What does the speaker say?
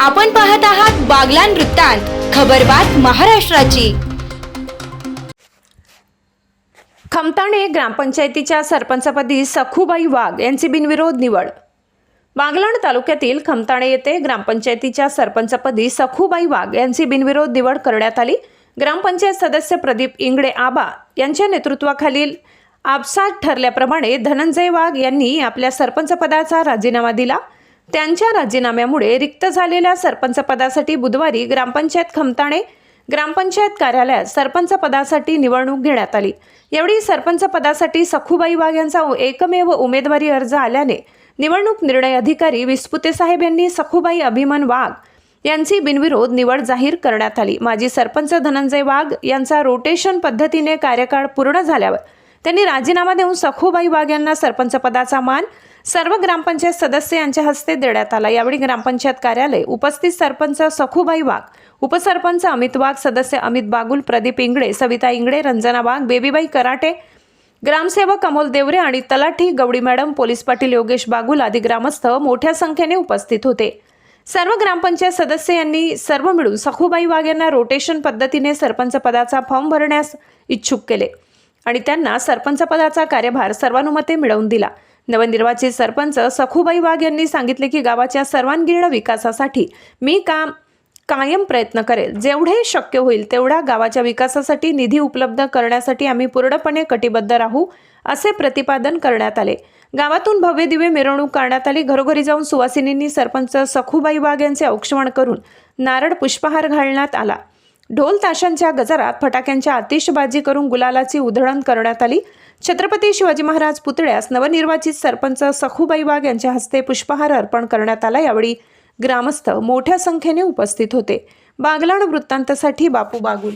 आपण पाहत आहात बागलान वृत्तांत खबरबात महाराष्ट्राची. खमताणे ग्रामपंचायतीच्या सरपंचपदी सखूबाई वाघ यांची बिनविरोध निवड. बागलाण तालुक्यातील खमताणे येथे ग्रामपंचायतीच्या सरपंचपदी सखूबाई वाघ यांची बिनविरोध निवड करण्यात आली. ग्रामपंचायत सदस्य प्रदीप इंगडे आबा यांच्या नेतृत्वाखालील आपसात ठरल्याप्रमाणे धनंजय वाघ यांनी आपल्या सरपंचपदाचा राजीनामा दिला. त्यांच्या राजीनाम्यामुळे रिक्त झालेल्या सरपंचपदासाठी बुधवारी ग्रामपंचायत खमताणे ग्रामपंचायत कार्यालयात सरपंच पदासाठी निवडणूक घेण्यात आली. यावेळी सरपंच पदासाठी सखूबाई वाघ यांचा एकमेव उमेदवारी अर्ज आल्याने निवडणूक निर्णय अधिकारी विस्पुते साहेब यांनी सखूबाई अभिमन वाघ यांची बिनविरोध निवड जाहीर करण्यात आली. माजी सरपंच धनंजय वाघ यांचा रोटेशन पद्धतीने कार्यकाळ पूर्ण झाल्यावर त्यांनी राजीनामा देऊन सखूबाई वाघ यांना सरपंच पदाचा मान सर्व ग्रामपंचायत सदस्य यांच्या हस्ते देण्यात आला. यावेळी ग्रामपंचायत कार्यालय उपस्थित सरपंच सखूबाई वाघ उपसरपंच अमित वाघ सदस्य अमित बागुल प्रदीप इंगळे सविता इंगळे रंजना वाघ बेबीबाई कराटे ग्रामसेवक अमोल देवरे आणि तलाठी गवडी मॅडम पोलीस पाटील योगेश बागुल आदी ग्रामस्थ मोठ्या संख्येने उपस्थित होते. सर्व ग्रामपंचायत सदस्य यांनी सर्व मिळून सखूबाई वाघ यांना रोटेशन पद्धतीने सरपंच पदाचा फॉर्म भरण्यास इच्छुक केले. आणि त्यांना सरपंचपदाचा कार्यभार सर्वानुमते मिळवून दिला. नवनिर्वाचित सरपंच सखूबाई वाघ यांनी सांगितले की गावाच्या सर्वांगीण विकासासाठी मी काम कायम प्रयत्न करेल. जेवढे शक्य होईल तेवढा गावाच्या विकासासाठी निधी उपलब्ध करण्यासाठी आम्ही पूर्णपणे कटिबद्ध राहू असे प्रतिपादन करण्यात आले. गावातून भव्य दिवे मिरवणूक करण्यात आली. घरोघरी जाऊन सुवासिनींनी सरपंच सखूबाई वाघ यांचे औक्षवण करून नारळ पुष्पहार घालण्यात आला. ढोल ताशांच्या गजरात फटाक्यांच्या आतिषबाजी करून गुलालाची उधळण करण्यात आली. छत्रपती शिवाजी महाराज पुतळ्यास नवनिर्वाचित सरपंच सखूबाई वाघ यांच्या हस्ते पुष्पहार अर्पण करण्यात आला. यावेळी ग्रामस्थ मोठ्या संख्येने उपस्थित होते. बागलाण वृत्तांतसाठी बापू बागुल.